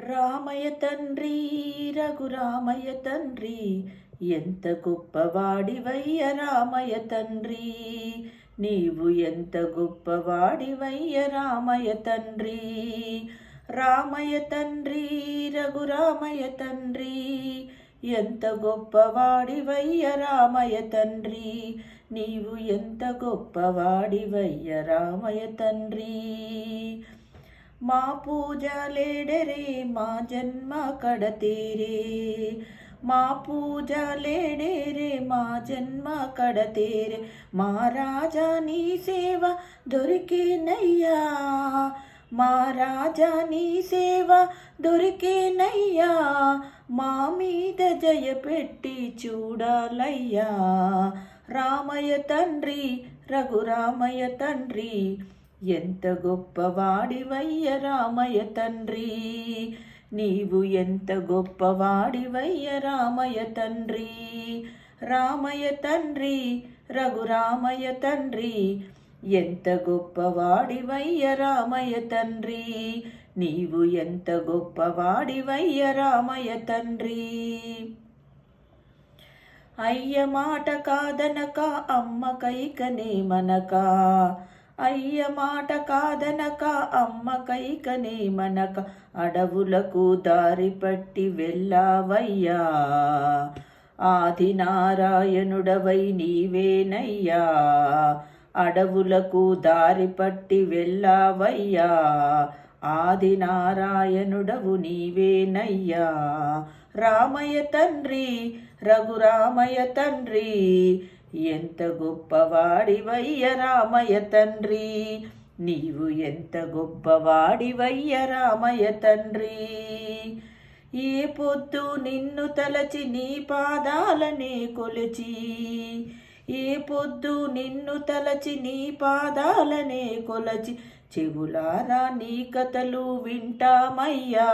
రామయ్య తండ్రి రఘురామయ్య తండ్రి ఎంత గొప్పవాడివయ్య రామయ్య తండ్రి నీవు ఎంత గొప్పవాడివయ్య రామయ్య తండ్రి రామయ్య తండ్రి రఘురామయ్య తండ్రి ఎంత గొప్పవాడివయ్య రామయ్య తండ్రి నీవు ఎంత గొప్పవాడివయ్య రామయ్య తండ్రి మా పూజలేడరే మా జన్మ కడతేరే. మా పూజలేడేరే మా జన్మ కడతేరే. మా రాజా నీ సేవ దొరికేనయ్యా. మా రాజా నీ సేవ దొరికేనయ్యా. మా మీద జయ పెట్టి చూడాలయ్యా. రామయ్య తండ్రి రఘురామయ్య తండ్రి ఎంత గొప్పవాడివయ్య రామయ్య తండ్రి. నీవు ఎంత గొప్పవాడివయ్య రామయ్య తండ్రి. రామయ్య తండ్రి రఘురామయ్య తండ్రి. ఎంత గొప్పవాడివయ్య రామయ్య తండ్రి. నీవు ఎంత గొప్పవాడివయ్య రామయ్య తండ్రి. అయ్య మాట కాదనక అమ్మ కైకనే మనకా. అయ్య మాట కాదనక అమ్మ కైకనే మనక అడవులకు దారి పట్టి వెళ్ళావయ్యా. ఆది నారాయణుడవై నీవేనయ్యా. అడవులకు దారి పట్టి వెళ్ళావయ్యా. ఆది నారాయణుడవు నీవేనయ్యా. రామయ్య తండ్రి రఘురామయ్య తండ్రి ఎంత గొప్పవాడివయ్య రామయ్య తండ్రి? నీవు ఎంత గొప్పవాడివయ్య రామయ్య తండ్రి? ఏ పొద్దు నిన్ను తలచి నీ పాదాలనే కొలిచి? ఏ పొద్దు నిన్ను తలచి నీ పాదాలనే కొలచి? చెవులారా నీ కథలు వింటామయ్యా.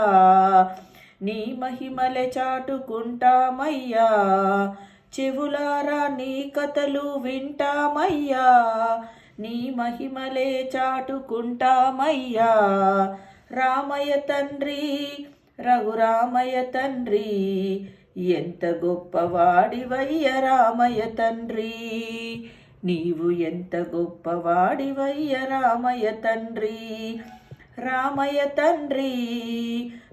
నీ మహిమలే చాటుకుంటామయ్యా. చెవులారా నీ కథలు వింటామయ్యా. నీ మహిమలే చాటుకుంటామయ్యా. రామయ్య తండ్రి రఘురామయ్య తండ్రి ఎంత గొప్పవాడివయ్య రామయ్య తండ్రి. నీవు ఎంత గొప్పవాడివయ్య రామయ్య తండ్రి. రామయ్య తండ్రి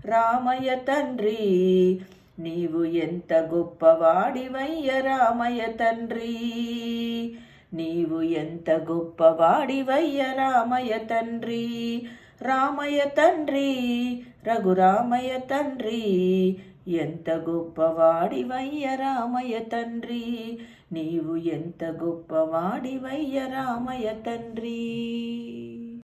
రామయ్య తండ్రి నీవు ఎంత గొప్పవాడివయ్య రామయ్య తండ్రి నీవు ఎంత గొప్పవాడివయ్య రామయ్య తండ్రి రామయ్య తండ్రి రఘురామయ్య తండ్రి ఎంత గొప్పవాడివయ్య రామయ్య తండ్రి నీవు ఎంత గొప్పవాడివయ్య రామయ్య తండ్రి